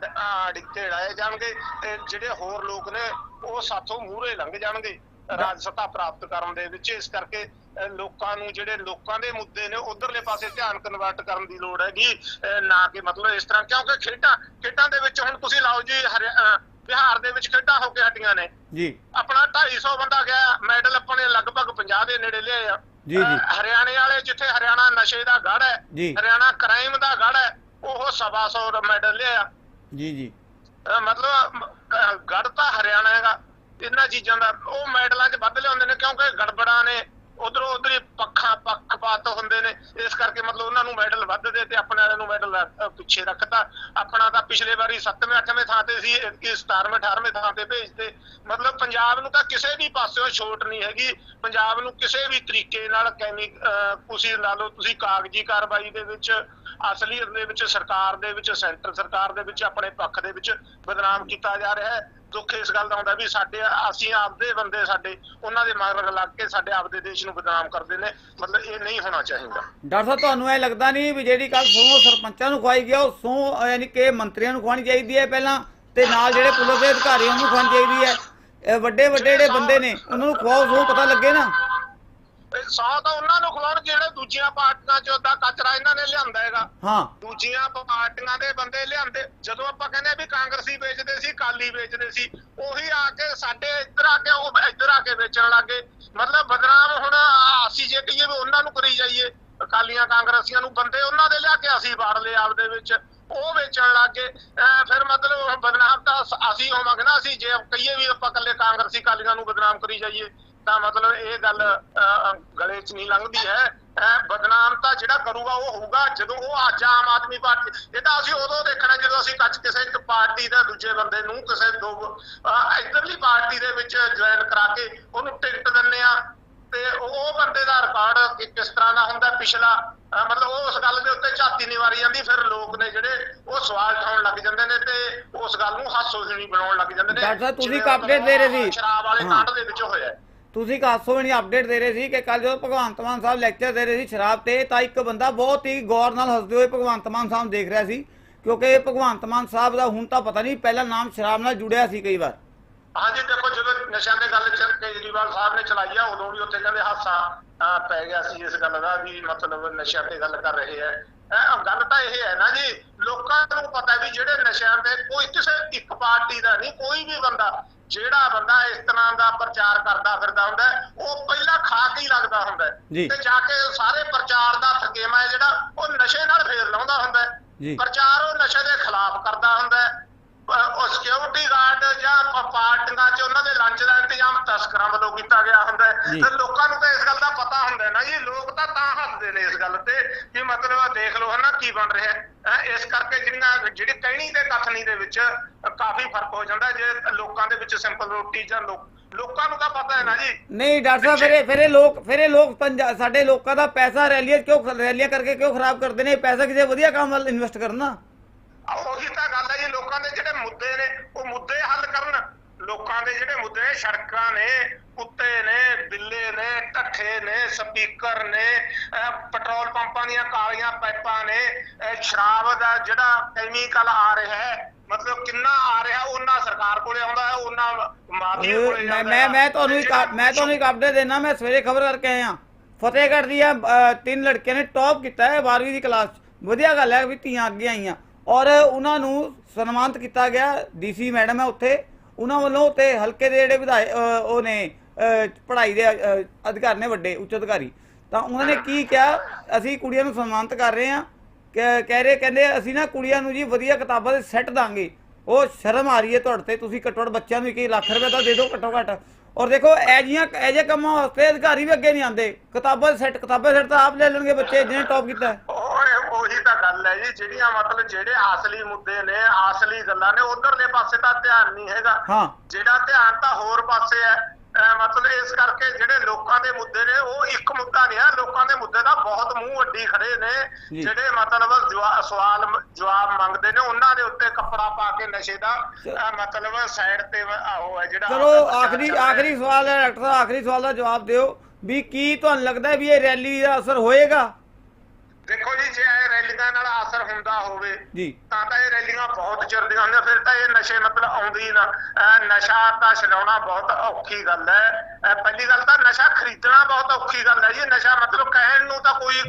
ਡਿੱਕੇ ਢਾਏ ਜਾਣਗੇ ਤੇ ਜਿਹੜੇ ਹੋਰ ਲੋਕ ਨੇ ਉਹ ਸਾਥੋਂ ਮੂਹਰੇ ਲੰਘ ਜਾਣਗੇ। ਰਾਜ ਸੱਤਾ ਪ੍ਰਾਪਤ ਕਰਨ ਦੇ ਵਿੱਚ ਇਸ ਕਰਕੇ ਲੋਕਾਂ ਨੂੰ ਜਿਹੜੇ ਲੋਕਾਂ ਦੇ ਮੁੱਦੇ ਨੇ ਉਧਰਲੇ ਪਾਸੇ ਧਿਆਨ ਕਨਵਰਟ ਕਰਨ ਦੀ ਲੋੜ ਹੈਗੀ। ਨਾ ਕਿ ਮਤਲਬ ਇਸ ਤਰ੍ਹਾਂ ਕਿਉਂਕਿ ਖੇਡਾਂ ਖੇਡਾਂ ਦੇ ਵਿੱਚ ਹੁਣ ਤੁਸੀਂ ਲਾਓ ਜੀ ਬਿਹਾਰ ਦੇ ਵਿੱਚ ਖੇਡਾਂ ਹੋ ਕੇ ਹਟੀਆਂ ਨੇ। ਜੀ। ਆਪਣਾ 250 ਬੰਦਾ ਗਿਆ ਮੈਡਲ ਆਪਣੇ ਲਗਭਗ 50 ਦੇ ਨੇੜੇ ਲਿਆਏ ਆ। ਜੀ, ਜੀ। ਹਰਿਆਣੇ ਵਾਲੇ ਜਿੱਥੇ ਹਰਿਆਣਾ ਨਸ਼ੇ ਦਾ ਗੜ ਹੈ। ਹਰਿਆਣਾ ਕ੍ਰਾਈਮ ਦਾ ਗੜ ਹੈ ਉਹ ਸਵਾ ਸੌ ਦਾ ਮੈਡਲ ਲਿਆ। ਜੀ ਜੀ। ਮਤਲਬ ਗੜ ਤਾਂ ਹਰਿਆਣਾ ਹੈਗਾ। ਇਹਨਾਂ ਚੀਜ਼ਾਂ ਦਾ ਉਹ ਮੈਡਲਾਂ 'ਚ ਵੱਧ ਲਿਆਉਂਦੇ ਨੇ ਕਿਉਂਕਿ ਗੜਬੜਾਂ ਨੇ। ਉਧਰੋਂ ਉਧਰ ਪੱਖਾਂ ਪੱਖਪਾਤ ਹੁੰਦੇ ਨੇ। ਇਸ ਕਰਕੇ ਮਤਲਬ ਉਹਨਾਂ ਨੂੰ ਮੈਡਲ ਵੱਧ ਦੇ ਤੇ ਆਪਣੇ ਵਾਲਿਆਂ ਨੂੰ ਮੈਡਲ ਪਿੱਛੇ ਰੱਖਤਾ। ਆਪਣਾ ਤਾਂ ਪਿਛਲੇ ਵਾਰੀ 7ਵੇਂ 8ਵੇਂ ਥਾਂ ਤੇ ਸੀ ਕਿ 17ਵੇਂ 18ਵੇਂ ਥਾਂ ਤੇ ਭੇਜਤੇ ਮਤਲਬ ਪੰਜਾਬ ਨੂੰ ਤਾਂ ਕਿਸੇ ਵੀ ਪਾਸਿਓਂ ਛੋਟ ਨਹੀਂ ਹੈਗੀ। ਪੰਜਾਬ ਨੂੰ ਕਿਸੇ ਵੀ ਤਰੀਕੇ ਨਾਲ ਕੈਮੀ ਤੁਸੀਂ ਲਾ ਲਓ, ਤੁਸੀਂ ਕਾਗਜ਼ੀ ਕਾਰਵਾਈ ਦੇ ਵਿੱਚ, ਅਸਲੀਅਤ ਦੇ ਵਿੱਚ, ਸਰਕਾਰ ਦੇ ਵਿੱਚ, ਸੈਂਟਰ ਸਰਕਾਰ ਦੇ ਵਿੱਚ, ਆਪਣੇ ਪੱਖ ਦੇ ਵਿੱਚ ਬਦਨਾਮ ਕੀਤਾ ਜਾ ਰਿਹਾ ਹੈ। ਦੁੱਖ ਇਸ ਗੱਲ ਦਾ ਹੁੰਦਾ ਵੀ ਸਾਡੇ ਅਸੀਂ ਆਪਦੇ ਬੰਦੇ ਸਾਡੇ ਉਹਨਾਂ ਦੇ ਮਗਰ ਲੱਗ ਕੇ ਸਾਡੇ ਆਪਦੇ ਦੇਸ਼ ਨੂੰ ਬਦਨਾਮ ਕਰਦੇ ਨੇ ਮਤਲਬ ਇਹ ਨਹੀਂ ਹੋਣਾ ਚਾਹੀਦਾ। ਡਾਕਟਰ ਸਾਹਿਬ ਤੁਹਾਨੂੰ ਇਹ ਲੱਗਦਾ ਨਹੀਂ ਵੀ ਜਿਹੜੀ ਕੱਲ ਸਹੁੰ ਸਰਪੰਚਾਂ ਨੂੰ ਖਵਾਈ ਗਿਆ ਉਹ ਸਹੁੰ ਯਾਨੀ ਕਿ ਮੰਤਰੀਆਂ ਨੂੰ ਖਵਾਣੀ ਚਾਹੀਦੀ ਹੈ ਪਹਿਲਾਂ ਤੇ ਨਾਲ ਜਿਹੜੇ ਪੁਲਿਸ ਦੇ ਅਧਿਕਾਰੀ ਉਹਨੂੰ ਖਵਾਣੀ ਚਾਹੀਦੀ ਹੈ? ਇਹ ਵੱਡੇ ਵੱਡੇ ਜਿਹੜੇ ਬੰਦੇ ਨੇ ਉਹਨਾਂ ਨੂੰ ਖਵਾਓ ਸਹੁੰ ਪਤਾ ਲੱਗੇ ਨਾ। ਸੌ ਤਾਂ ਉਹਨਾਂ ਨੂੰ ਖਵਾਉਣ ਜਿਹੜੇ ਦੂਜੀਆਂ ਪਾਰਟੀਆਂ 'ਚ ਉਹਦਾ ਕਚਰਾ ਇਹਨਾਂ ਨੇ ਲਿਆਂਦਾ ਹੈਗਾ। ਹਾਂ। ਦੂਜੀਆਂ ਪਾਰਟੀਆਂ ਦੇ ਬੰਦੇ ਲਿਆਂਦੇ। ਜਦੋਂ ਆਪਾਂ ਕਹਿੰਦੇ ਵੀ ਕਾਂਗਰਸੀ ਵੇਚਦੇ ਸੀ ਕਾਲੀ ਵੇਚਦੇ ਸੀ ਉਹੀ ਆ ਕੇ ਸਾਡੇ ਇੱਧਰ ਆ ਕੇ ਉਹ ਇੱਧਰ ਆ ਕੇ ਵੇਚਣ ਲੱਗੇ। ਮਤਲਬ ਬਦਨਾਮ ਹੁਣ ਅਸੀਂ ਜੇ ਕਹੀਏ ਵੀ ਉਹਨਾਂ ਨੂੰ ਕਰੀ ਜਾਈਏ। ਅਕਾਲੀਆਂ ਕਾਂਗਰਸੀਆਂ ਨੂੰ ਬੰਦੇ ਉਹਨਾਂ ਦੇ ਲਿਆ ਕੇ ਅਸੀਂ ਵਾੜ ਲਏ ਆਪਦੇ ਵਿੱਚ। ਉਹ ਵੇਚਣ ਲੱਗੇ। ਫਿਰ ਮਤਲਬ ਬਦਨਾਮ ਤਾਂ ਅਸ- ਹੋਵਾਂਗੇ ਨਾ ਅਸੀਂ। ਜੇ ਕਹੀਏ ਵੀ ਆਪਾਂ ਇਕੱਲੇ ਕਾਂਗਰਸੀ ਕਾਲੀਆਂ ਨੂੰ ਬਦਨਾਮ ਕਰੀ ਜਾਈਏ ਤਾਂ ਮਤਲਬ ਇਹ ਗੱਲ ਗਲੇ 'ਚ ਨਹੀਂ ਲੰਘਦੀ ਹੈ। ਬਦਨਾਮ ਤਾਂ ਜਿਹੜਾ ਕਰੂਗਾ ਉਹ ਹੋਊਗਾ ਜਦੋਂ ਉਹ ਅੱਜ ਆਮ ਆਦਮੀ ਪਾਰਟੀ ਇਹ ਤਾਂ ਅਸੀਂ ਉਦੋਂ ਦੇਖਣਾ ਜਦੋਂ ਅਸੀਂ ਕੱਚ ਕਿਸੇ ਇੱਕ ਪਾਰਟੀ ਦਾ ਦੂਜੇ ਬੰਦੇ ਨੂੰ ਕਿਸੇ ਦੋ ਇੱਧਰਲੀ ਪਾਰਟੀ ਦੇ ਵਿੱਚ ਜੁਆਇਨ ਕਰਾ ਕੇ ਉਹਨੂੰ ਟਿਕਟ ਦਿੰਨੇ ਆ ਤੇ ਉਹ ਬੰਦੇ ਦਾ ਰਿਕਾਰਡ ਕਿਸ ਤਰ੍ਹਾਂ ਦਾ ਹੁੰਦਾ ਪਿਛਲਾ ਮਤਲਬ ਉਹ ਉਸ ਗੱਲ ਦੇ ਉੱਤੇ ਝਾਤੀ ਨਹੀਂ ਮਾਰੀ ਜਾਂਦੀ ਫਿਰ ਲੋਕ ਨੇ ਜਿਹੜੇ ਉਹ ਸਵਾਲ ਉਠਾਉਣ ਲੱਗ ਜਾਂਦੇ ਨੇ ਤੇ ਉਸ ਗੱਲ ਨੂੰ ਹਾਸੋਹੀਣੀ ਬਣਾਉਣ ਲੱਗ ਜਾਂਦੇ ਨੇ ਡਾਕਟਰ ਸਾਹਿਬ, ਤੁਸੀਂ update ਦੇ ਰਹੇ ਸੀ। ਸ਼ਰਾਬ ਵਾਲੇ। ਕਾਂਡ ਦੇ ਵਿੱਚ ਹੋਇਆ। ਤੁਸੀਂ ਕਾਸੋ ਵੀ ਅਪਡੇਟ ਦੇ ਰਹੇ ਸੀ ਕਿ ਕੱਲ ਜਦੋਂ ਭਗਵੰਤ ਮਾਨ ਸਾਹਿਬ ਲੈਕਚਰ ਦੇ ਰਹੇ ਸੀ ਸ਼ਰਾਬ ਤੇ, ਤਾਂ ਇੱਕ ਬੰਦਾ ਬਹੁਤ ਹੀ ਗੌਰ ਨਾਲ ਹੱਸਦੇ ਹੋਏ ਭਗਵੰਤ ਮਾਨ ਸਾਹਿਬ ਦੇਖ ਰਿਹਾ ਸੀ, ਕਿਉਂਕਿ ਭਗਵੰਤ ਮਾਨ ਸਾਹਿਬ ਦਾ ਹੁਣ ਤਾਂ ਪਤਾ ਨਹੀਂ ਪਹਿਲਾ ਨਾਮ ਸ਼ਰਾਬ ਨਾਲ ਜੁੜਿਆ ਸੀ ਕਈ ਵਾਰ। ਹਾਂਜੀ, ਦੇਖੋ ਜਦੋਂ ਨਸ਼ਿਆਂ ਦੇ ਗੱਲ ਚ ਕੇਜਰੀਵਾਲ ਸਾਹਿਬ ਨੇ ਚਲਾਈ ਆ, ਉਦੋਂ ਵੀ ਉੱਥੇ ਕਹਿੰਦੇ ਹਾਸਾ ਪੈ ਗਿਆ ਸੀ ਇਸ ਗੱਲ ਦਾ ਵੀ ਮਤਲਬ ਨਸ਼ਿਆਂ ਤੇ ਗੱਲ ਕਰ ਰਹੇ ਹੈ ਗੱਲ ਤਾਂ ਇਹ ਹੈ ਨਾ ਜੀ ਲੋਕਾਂ ਨੂੰ ਪਤਾ ਵੀ ਜਿਹੜੇ ਨਸ਼ਿਆਂ ਤੇ ਕੋਈ ਕਿਸੇ ਇੱਕ ਪਾਰਟੀ ਦਾ ਨਹੀਂ ਕੋਈ ਵੀ ਬੰਦਾ ਜਿਹੜਾ ਬੰਦਾ ਇਸ ਤਰ੍ਹਾਂ ਦਾ ਪ੍ਰਚਾਰ ਕਰਦਾ ਫਿਰਦਾ ਹੁੰਦਾ ਉਹ ਪਹਿਲਾਂ ਖਾ ਕੇ ਹੀ ਲੱਗਦਾ ਹੁੰਦਾ। ਤੇ ਜਾ ਕੇ ਸਾਰੇ ਪ੍ਰਚਾਰ ਦਾ ਥਕੇਮਾ ਹੈ ਜਿਹੜਾ ਉਹ ਨਸ਼ੇ ਨਾਲ ਫੇਰ ਲਾਉਂਦਾ ਹੁੰਦਾ। ਪ੍ਰਚਾਰ ਉਹ ਨਸ਼ੇ ਦੇ ਖਿਲਾਫ ਕਰਦਾ ਹੁੰਦਾ ਉਹ ਸਿਕਿਉਰਿਟੀ ਗਾਰਡ ਜਾਂ ਪਾਰਟੀਆਂ 'ਚ ਉਹਨਾਂ ਦੇ ਲੰਚ ਦਾ ਇੰਤਜ਼ਾਮ ਤਸਕਰਾਂ ਵੱਲੋਂ ਕੀਤਾ ਗਿਆ ਹੁੰਦਾ। ਤੇ ਲੋਕਾਂ ਨੂੰ ਪਤਾ ਹੁੰਦਾ ਨਾ ਜੀ ਲੋਕ ਤਾਂ ਤਾਂ ਹੱਸਦੇ ਨੇ ਇਸ ਗੱਲ ਤੇ ਕਿ ਮਤਲਬ ਦੇਖ ਲਓ ਹਨਾ ਕੀ ਬਣ ਰਿਹਾ। ਹੈ ਇਸ ਕਰਕੇ ਜਿੰਨਾ ਜਿਹੜੀ ਕਹਿਣੀ ਤੇ ਕਥਨੀ ਦੇ ਵਿੱਚ ਕਾਫੀ ਫ਼ਰਕ ਹੋ ਜਾਂਦਾ। ਜੇ ਲੋਕਾਂ ਦੇ ਵਿੱਚ ਸਿੰਪਲ ਰੋਟੀ ਜਾਂ ਲੋਕ ਲੋਕਾਂ ਨੂੰ ਤਾਂ ਪਤਾ ਹੈ ਨਾ ਜੀ। ਨਹੀਂ ਡਾਕਟਰ ਸਾਹਿਬ ਫਿਰ ਫਿਰ ਲੋਕ ਫਿਰ ਲੋਕ ਸਾਡੇ ਲੋਕਾਂ ਦਾ ਪੈਸਾ ਰੈਲੀਆਂ ਕਿਉਂ ਰੈਲੀਆਂ ਕਰਕੇ ਕਿਉਂ ਖਰਾਬ ਕਰਦੇ ਨੇ? ਪੈਸਾ ਕਿਸੇ ਵਧੀਆ ਕੰਮ ਵੱਲ ਇਨਵੈਸਟ ਕਰਨਾ ਉਹੀ ਤਾਂ ਗੱਲ ਹੈ ਜੀ ਲੋਕਾਂ ਦੇ ਜਿਹੜੇ ਮੁੱਦੇ ਨੇ ਉਹ ਮੁੱਦੇ ਹੱਲ ਕਰਨ। ਲੋਕਾਂ ਦੇ ਜਿਹੜੇ ਮੁੱਦੇ ਨੇ ਸੜਕਾਂ ਨੇ ਕੁੱਤੇ ਨੇ ਬਿੱਲੇ ਨੇ ਢੱਠੇ ਨੇ ਸਪੀਕਰ ਨੇ ਪੈਟਰੋਲ ਪੰਪਾਂ ਦੀਆਂ ਕਾਲੀਆਂ ਪਾਈਪਾਂ ਨੇ ਸ਼ਰਾਬ ਦਾ ਜਿਹੜਾ ਕੈਮੀਕਲ ਆ ਰਿਹਾ ਹੈ ਮਤਲਬ ਕਿੰਨਾ ਆ ਰਿਹਾ ਉਹਨਾਂ ਸਰਕਾਰ ਕੋਲੇ ਆਉਂਦਾ ਹੈ ਉਹਨਾਂ ਮਾਫੀਆ ਕੋਲੇ ਜਾਂਦਾ ਮੈਂ ਹੈ। ਮੈਂ ਤੁਹਾਨੂੰ ਮੈਂ ਇੱਕ ਅਪਡੇਟ ਦੇਣਾ ਮੈਂ ਸਵੇਰੇ ਖਬਰ ਕਰਕੇ ਆਇਆ ਫਤਿਹਗੜ੍ਹ ਦੀਆਂ ਤਿੰਨ ਲੜਕੀਆਂ ਨੇ ਟੌਪ ਕੀਤਾ ਹੈ 12ਵੀਂ ਦੀ ਕਲਾਸ 'ਚ। ਵਧੀਆ ਗੱਲ ਹੈ ਵੀ ਧੀਆਂ ਅੱਗੇ ਆਈਆਂ ਔਰ ਉਹਨਾਂ ਨੂੰ ਸਨਮਾਨਿਤ ਕੀਤਾ ਗਿਆ ਡੀਸੀ ਮੈਡਮ ਹੈ ਉੱਥੇ ਉਹਨਾਂ ਵੱਲੋਂ ਤੇ ਹਲਕੇ ਦੇ ਜਿਹੜੇ ਵਿਧਾਇਕ ਉਹ ਨੇ ਪੜ੍ਹਾਈ ਦੇ ਅਧਿਕਾਰੀ ਨੇ ਵੱਡੇ ਉੱਚ ਅਧਿਕਾਰੀ। ਤਾਂ ਉਹਨਾਂ ਨੇ ਕੀ ਕਿਹਾ? ਅਸੀਂ ਕੁੜੀਆਂ ਨੂੰ ਸਨਮਾਨਿਤ ਕਰ ਰਹੇ ਹਾਂ। ਕਹਿ ਰਹੇ ਕਹਿੰਦੇ ਅਸੀਂ ਨਾ ਕੁੜੀਆਂ ਨੂੰ ਜੀ ਵਧੀਆ ਕਿਤਾਬਾਂ ਦੇ ਸੈੱਟ ਦਾਂਗੇ। ਉਹ ਸ਼ਰਮ ਆ ਰਹੀ ਹੈ ਤੁਹਾਡੇ ਤੇ ਤੁਸੀਂ ਘੱਟੋ ਘੱਟ ਬੱਚਿਆਂ ਨੂੰ 1 ਲੱਖ ਰੁਪਏ ਤਾਂ ਦੇ ਦਿਓ ਘੱਟੋ ਘੱਟ ਔਰ ਦੇਖੋ ਇਹ ਜੀਆਂ ਇਹ ਜੇ ਕੰਮਾਂ ਵਾਸਤੇ ਅਧਿਕਾਰੀ ਵੀ ਅੱਗੇ ਨਹੀਂ ਆਉਂਦੇ। ਕਿਤਾਬਾਂ ਦੇ ਸੈੱਟ ਕਿਤਾਬਾਂ ਸੈੱਟ ਤਾਂ ਆਪ ਲੈ ਲੈਣਗੇ ਬੱਚੇ ਜਿਹਨੇ ਟੌਪ ਕੀਤਾ। ਉਹੀ ਤਾਂ ਗੱਲ ਹੈ ਜੀ ਜਿਹੜੀਆਂ ਮਤਲਬ ਜਿਹੜੇ ਅਸਲੀ ਮੁੱਦੇ ਨੇ ਅਸਲੀ ਗੱਲਾਂ ਨੇ ਉਧਰਲੇ ਪਾਸੇ ਤਾਂ ਧਿਆਨ ਨਹੀਂ ਹੈਗਾ। ਹਾਂ। ਜਿਹੜਾ ਧਿਆਨ ਤਾਂ ਹੋਰ ਪਾਸੇ ਹੈ ਮਤਲਬ ਇਸ ਕਰਕੇ ਜਿਹੜੇ ਲੋਕਾਂ ਦੇ ਮੁੱਦੇ ਨੇ ਉਹ ਇੱਕ ਮੁੱਦਾ ਨਹੀਂ ਹੈ ਲੋਕਾਂ ਦੇ ਮੁੱਦੇ ਦਾ ਬਹੁਤ ਮੂੰਹ ਵੱਡੀ ਖੜੇ ਨੇ। ਜਿਹੜੇ ਮਤਲਬ ਜਵਾ- ਸਵਾਲ ਜਵਾਬ ਮੰਗਦੇ ਨੇ ਉਹਨਾਂ ਦੇ ਉੱਤੇ ਕੱਪੜਾ ਪਾ ਕੇ ਨਸ਼ੇ ਦਾ ਮਤਲਬ ਸਾਈਡ ਤੇ ਉਹ ਹੈ ਜਿਹੜਾ ਚਲੋ ਆਖਰੀ ਆਖਰੀ ਸਵਾਲ ਹੈ ਡਾਕਟਰ ਸਾਹਿਬ ਆਖਰੀ ਸਵਾਲ ਦਾ ਜਵਾਬ ਦਿਓ ਵੀ ਕੀ ਤੁਹਾਨੂੰ ਲੱਗਦਾ ਵੀ ਇਹ ਰੈਲੀ ਦਾ ਅਸਰ ਹੋਏਗਾ? ਦੇਖੋ ਜੀ ਜੇ ਇਹ ਰੈਲੀਆਂ ਨਾਲ ਅਸਰ ਹੁੰਦਾ ਹੋਵੇ ਜੀ। ਤਾਂ ਤਾਂ ਇਹ ਰੈਲੀਆਂ ਬਹੁਤ ਚਿਰ ਦੀਆਂ ਹੁੰਦੀਆਂ ਫਿਰ ਤਾਂ ਇਹ ਨਸ਼ੇ ਮਤਲਬ ਆਉਂਦੇ ਹੀ ਨਾ। ਅਹ ਨਸ਼ਾ ਤਾਂ ਛਡਾਉਣਾ ਬਹੁਤ ਔਖੀ ਗੱਲ ਹੈ। ਅਹ ਪਹਿਲੀ ਗੱਲ ਤਾਂ ਨਸ਼ਾ ਖਰੀਦਣਾ ਬਹੁਤ ਔਖੀ ਗੱਲ ਹੈ ਜੀ। ਨਸ਼ਾ ਮਤਲਬ ਕਹਿਣ ਨੂੰ ਤਾਂ ਕੋਈ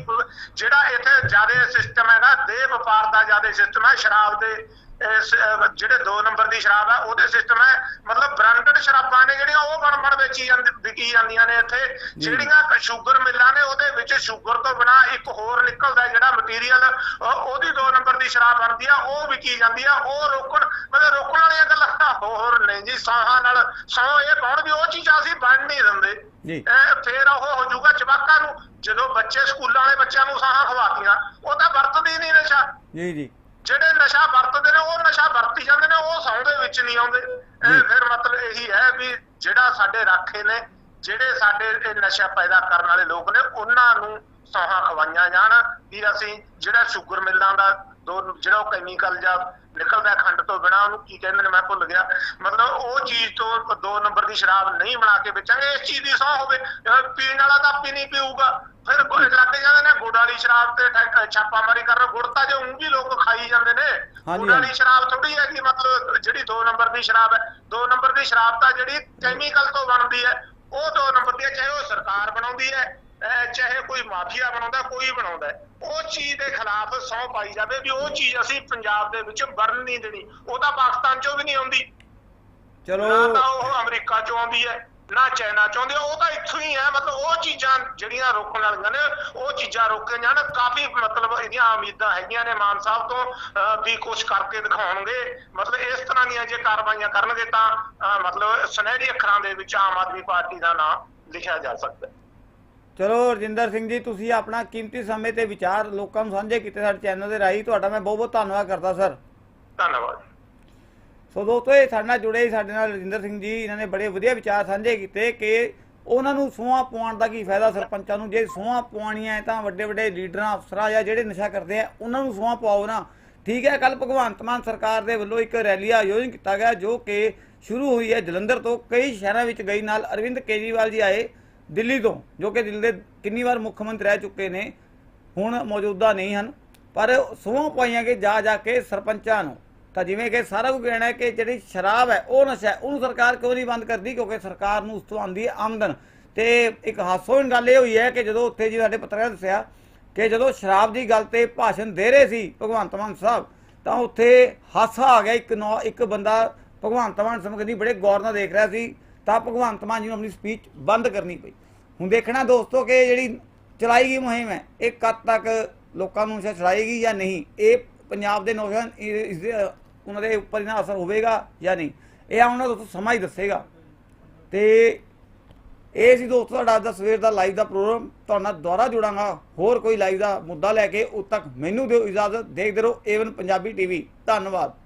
ਜਿਹੜਾ ਇੱਥੇ ਜ਼ਿਆਦਾ ਸਿਸਟਮ ਹੈਗਾ ਦੇ ਵਪਾਰ ਦਾ ਜ਼ਿਆਦਾ ਸਿਸਟਮ ਹੈ ਸ਼ਰਾਬ ਦੇ ਜਿਹੜੇ 2 ਨੰਬਰ ਦੀ ਸ਼ਰਾਬ ਹੈ ਉਹਦੇ ਸਿਸਟਮ ਹੈ ਮਤਲਬ ਬ੍ਰਾਂਡਡ ਸ਼ਰਾਬਾਂ ਨੇ ਜਿਹੜੀਆਂ ਉਹ ਬਣ ਬਣ ਵੇਚੀ ਜਾਂਦੀ ਵਿਕੀ ਜਾਂਦੀਆਂ ਨੇ ਇੱਥੇ। ਜਿਹੜੀਆਂ ਸ਼ੂਗਰ ਮਿੱਲਾਂ ਨੇ ਉਹਦੇ ਵਿੱਚ ਸ਼ੂਗਰ ਤੋਂ ਬਿਨਾ ਇੱਕ ਹੋਰ ਨਿਕਲਦਾ ਜਿਹੜਾ ਮਟੀਰੀਅਲ ਉਹਦੀ 2 ਨੰਬਰ ਦੀ ਸ਼ਰਾਬ ਬਣਦੀ ਆ ਉਹ ਵਿਕੀ ਜਾਂਦੀ ਆ ਉਹ ਰੋਕਣ ਮਤਲਬ ਰੋਕਣ ਵਾਲੀਆਂ ਗੱਲਾਂ ਤਾਂ ਹੋਰ ਨਹੀਂ ਜੀ ਸੌਹਾਂ ਨਾਲ ਸੌ ਇਹ ਕੌਣ ਵੀ ਉਹ ਚੀਜ਼ਾਂ ਅਸੀਂ ਬਣ ਨਹੀਂ ਦਿੰਦੇ। ਜੀ। ਇਹ ਫੇਰ ਉਹ ਹੋ ਜਾਊਗਾ ਜਵਾਕਾਂ ਨੂੰ ਜਦੋਂ ਬੱਚੇ ਸਕੂਲਾਂ ਵਾਲੇ ਬੱਚਿਆਂ ਨੂੰ ਸਾਹਾਂ ਖਵਾਤੀਆਂ ਉਹ ਤਾਂ ਵਰਤਦੇ ਹੀ ਨਹੀਂ ਨਸ਼ਾ। ਜੀ ਜੀ। ਜਿਹੜੇ ਨਸ਼ਾ ਵਰਤਦੇ ਨੇ ਉਹ ਨਸ਼ਾ ਵਰਤੀ ਜਾਂਦੇ ਨੇ ਉਹ ਸੌਂ ਦੇ ਵਿੱਚ ਨਹੀਂ ਆਉਂਦੇ। ਇਹ ਫਿਰ ਮਤਲਬ ਇਹੀ ਹੈ ਵੀ ਜਿਹੜਾ ਸਾਡੇ ਰਾਖੇ ਨੇ ਜਿਹੜੇ ਸਾਡੇ ਇਹ ਨਸ਼ਾ ਪੈਦਾ ਕਰਨ ਵਾਲੇ ਲੋਕ ਨੇ ਉਹਨਾਂ ਨੂੰ ਸੌਹਾਂ ਖਵਾਈਆਂ ਜਾਣ ਵੀ ਅਸੀਂ ਜਿਹੜਾ ਸ਼ੂਗਰ ਮਿੱਲਾਂ ਦਾ ਦੋ ਜਿਹੜਾ ਉਹ ਕੈਮੀਕਲ ਜਾਂ ਨਿਕਲਦਾ ਖੰਡ ਤੋਂ ਬਿਨਾ ਉਹਨੂੰ ਕੀ ਕਹਿੰਦੇ ਨੇ ਮੈਂ ਭੁੱਲ ਗਿਆ। ਮਤਲਬ ਉਹ ਚੀਜ਼ ਤੋਂ ਦੋ ਨੰਬਰ ਦੀ ਸ਼ਰਾਬ ਨਹੀਂ ਬਣਾ ਕੇ ਵੇਚਾਂਗੇ ਇਸ ਚੀਜ਼ ਦੀ ਸੌ ਹੋਵੇ। ਪੀਣ ਵਾਲਾ ਤਾਂ ਪੀ ਨਹੀਂ ਪੀਊਗਾ। ਫਿਰ ਲੱਗ ਜਾਂਦੇ ਨੇ ਗੁੜ ਵਾਲੀ ਸ਼ਰਾਬ ਤੇ ਛਾਪਾਮਾਰੀ ਕਰਨ ਗੁੜ ਤਾਂ ਜੇ ਊਂ ਵੀ ਲੋਕ ਖਾਈ ਜਾਂਦੇ ਨੇ ਗੁੜ ਵਾਲੀ ਸ਼ਰਾਬ ਥੋੜੀ ਹੈ ਕਿ ਮਤਲਬ ਜਿਹੜੀ 2 ਨੰਬਰ ਦੀ ਸ਼ਰਾਬ ਹੈ। 2 ਨੰਬਰ ਦੀ ਸ਼ਰਾਬ ਤਾਂ ਜਿਹੜੀ ਕੈਮੀਕਲ ਤੋਂ ਬਣਦੀ ਹੈ ਉਹ 2 ਨੰਬਰ ਦੀ ਹੈ ਚਾਹੇ ਉਹ ਸਰਕਾਰ ਬਣਾਉਂਦੀ ਹੈ ਚਾਹੇ ਕੋਈ ਮਾਫੀਆ ਬਣਾਉਂਦਾ ਕੋਈ ਬਣਾਉਂਦਾ। ਉਹ ਚੀਜ਼ ਦੇ ਖਿਲਾਫ ਸੌ ਪਾਈ ਜਾਵੇ ਵੀ ਉਹ ਚੀਜ਼ ਅਸੀਂ ਪੰਜਾਬ ਦੇ ਵਿੱਚ ਵਰਨ ਨਹੀਂ ਦੇਣੀ ਉਹ ਤਾਂ ਪਾਕਿਸਤਾਨ ਚੋਂ ਵੀ ਨਹੀਂ ਆਉਂਦੀ। ਚਲੋ। ਨਾ ਤਾਂ ਉਹ ਅਮਰੀਕਾ ਚੋਂ ਆਉਂਦੀ ਹੈ ਨਾ ਚਾਈਨਾ ਚੋਂ ਆਉਂਦੀ ਹੈ ਉਹ ਤਾਂ ਇੱਥੋਂ ਹੀ ਹੈ ਮਤਲਬ ਉਹ ਚੀਜ਼ਾਂ ਜਿਹੜੀਆਂ ਰੋਕਣ ਵਾਲੀਆਂ ਨੇ ਉਹ ਚੀਜ਼ਾਂ ਰੋਕੇ ਜਾਣ ਕਾਫੀ ਮਤਲਬ ਇਹਦੀਆਂ ਉਮੀਦਾਂ ਹੈਗੀਆਂ ਨੇ ਮਾਨ ਸਾਹਿਬ ਤੋਂ ਅਹ, ਵੀ ਕੁਝ ਕਰਕੇ ਦਿਖਾਉਣਗੇ। ਮਤਲਬ ਇਸ ਤਰ੍ਹਾਂ ਦੀਆਂ ਜੇ ਕਾਰਵਾਈਆਂ ਕਰਨਗੇ ਤਾਂ ਮਤਲਬ ਸੁਨਹਿਰੀ ਅੱਖਰਾਂ ਦੇ ਵਿੱਚ ਆਮ ਆਦਮੀ ਪਾਰਟੀ ਦਾ ਨਾਮ ਲਿਖਿਆ ਜਾ ਸਕਦਾ ਹੈ। ਚਲੋ ਰਜਿੰਦਰ ਸਿੰਘ ਜੀ ਤੁਸੀਂ ਆਪਣਾ ਕੀਮਤੀ ਸਮੇਂ ਤੇ ਵਿਚਾਰ ਲੋਕਾਂ ਨੂੰ ਸਾਂਝੇ ਕੀਤੇ ਸਾਡੇ ਚੈਨਲ ਦੇ ਰਾਹੀਂ। ਤੁਹਾਡਾ ਮੈਂ ਬਹੁਤ ਬਹੁਤ ਧੰਨਵਾਦ ਕਰਦਾ ਸਰ। ਧੰਨਵਾਦ। ਸੋ ਦੋਸਤੋ ਇਹ ਸਾਡੇ ਨਾਲ ਜੁੜੇ ਸਾਡੇ ਨਾਲ ਰਜਿੰਦਰ ਸਿੰਘ ਜੀ। ਇਹਨਾਂ ਨੇ ਬੜੇ ਵਧੀਆ ਵਿਚਾਰ ਸਾਂਝੇ ਕੀਤੇ ਕਿ ਉਹਨਾਂ ਨੂੰ ਸੂਹਾਂ ਪਵਾਉਣ ਦਾ ਕੀ ਫਾਇਦਾ ਸਰਪੰਚਾਂ ਨੂੰ? ਜੇ ਸੂਹਾਂ ਪਵਾਉਣੀਆਂ ਤਾਂ ਵੱਡੇ ਵੱਡੇ ਲੀਡਰਾਂ ਅਫਸਰਾਂ ਜਾਂ ਜਿਹੜੇ ਨਸ਼ਾ ਕਰਦੇ ਆ ਉਹਨਾਂ ਨੂੰ ਸੂਹਾਂ ਪਵਾਓ ਨਾ। ਠੀਕ ਹੈ ਕੱਲ ਭਗਵੰਤ ਮਾਨ ਸਰਕਾਰ ਦੇ ਵੱਲੋਂ ਇੱਕ ਰੈਲੀ ਆਯੋਜਨ ਕੀਤਾ ਗਿਆ ਜੋ ਕਿ ਸ਼ੁਰੂ ਹੋਈ ਹੈ ਜਲੰਧਰ ਤੋਂ। ਕਈ ਸ਼ਹਿਰਾਂ ਵਿੱਚ ਗਈ ਨਾਲ ਅਰਵਿੰਦ ਕੇਜਰੀਵਾਲ ਜੀ ਆਏ। ਦਿੱਲੀ ਤੋਂ, ਜੋ ਕਿ ਦਿੱਲੀ ਦੇ ਕਿੰਨੀ ਵਾਰ ਮੁੱਖ ਮੰਤਰੀ ਰਹਿ ਚੁੱਕੇ ਨੇ, ਹੁਣ ਮੌਜੂਦਾ ਨਹੀਂ ਹਨ। ਪਰ ਸੂਹਾਂ ਪਾਈਆਂ ਕਿ ਜਾ ਜਾ ਕੇ ਸਰਪੰਚਾਂ ਨੂੰ। ਤਾਂ ਜਿਵੇਂ ਕਿ ਸਾਰਾ ਕੁਝ ਕਹਿਣਾ ਹੈ ਕਿ ਜਿਹੜੀ ਸ਼ਰਾਬ ਹੈ, ਉਹ ਨਸ਼ਾ ਉਹਨੂੰ ਸਰਕਾਰ ਕਿਉਂ ਨਹੀਂ ਬੰਦ ਕਰਦੀ? ਕਿਉਂਕਿ ਸਰਕਾਰ ਨੂੰ ਉਸ ਤੋਂ ਆਉਂਦੀ ਹੈ ਆਮਦਨ। ਤੇ ਇੱਕ ਹਾਸੋਹੀਣ ਗੱਲ ਇਹ ਹੋਈ ਹੈ ਕਿ ਜਦੋਂ ਉੱਥੇ ਜੀ ਸਾਡੇ ਪੱਤਰਕਾਰ ਨੇ ਦੱਸਿਆ ਕਿ ਜਦੋਂ ਸ਼ਰਾਬ ਦੀ ਗੱਲ ਤੇ ਭਾਸ਼ਣ ਦੇ ਰਹੇ ਸੀ ਭਗਵੰਤ ਮਾਨ ਸਾਹਿਬ, ਤਾਂ ਉੱਥੇ ਹਾਸਾ ਆ ਗਿਆ। ਇੱਕ ਨੌ, ਇੱਕ ਬੰਦਾ ਭਗਵੰਤ ਮਾਨ ਸਮਝਦੀ ਬੜੇ ਗੌਰ ਨਾਲ ਦੇਖ ਰਿਹਾ ਸੀ। ਤਾਂ ਭਗਵੰਤ ਮਾਨ ਜੀ ਨੂੰ ਆਪਣੀ ਸਪੀਚ ਬੰਦ ਕਰਨੀ ਪਈ। ਹੁਣ ਦੇਖਣਾ ਦੋਸਤੋ ਕਿ ਜਿਹੜੀ ਚਲਾਈ ਗਈ ਮੁਹਿੰਮ ਹੈ, ਇਹ ਕਦ ਤੱਕ ਲੋਕਾਂ ਨੂੰ ਨਸ਼ਾ ਛੜਾਏਗੀ ਜਾਂ ਨਹੀਂ, ਇਹ ਪੰਜਾਬ ਦੇ ਨੌਜਵਾਨ ਇਹ- ਇਸ ਦੇ ਉਹਨਾਂ ਦੇ ਉੱਪਰ ਇਹਨਾਂ ਅਸਰ ਹੋਵੇਗਾ ਜਾਂ ਨਹੀਂ, ਇਹ ਆਉਣ ਵਾਲਾ ਦੋਸਤੋ ਸਮਾਂ ਹੀ ਦੱਸੇਗਾ। ਤੇ ਇਹ ਸੀ ਦੋਸਤੋ ਤੁਹਾਡਾ ਅੱਜ ਦਾ ਸਵੇਰ ਦਾ ਲਾਈਵ ਦਾ ਪ੍ਰੋਗਰਾਮ ਤੁਹਾਡਾ ਨਾਲ ਦੁਬਾਰਾ ਜੁੜਾਂਗਾ, ਹੋਰ ਕੋਈ ਲਾਈਵ ਦਾ ਮੁੱਦਾ ਲੈ ਕੇ, ਉਦ ਤੱਕ ਮੈਨੂੰ ਦਿਓ ਇਜਾਜ਼ਤ, ਦੇਖਦੇ ਰਹੋ ਏਵਨ ਪੰਜਾਬੀ ਟੀਵੀ ਧੰਨਵਾਦ।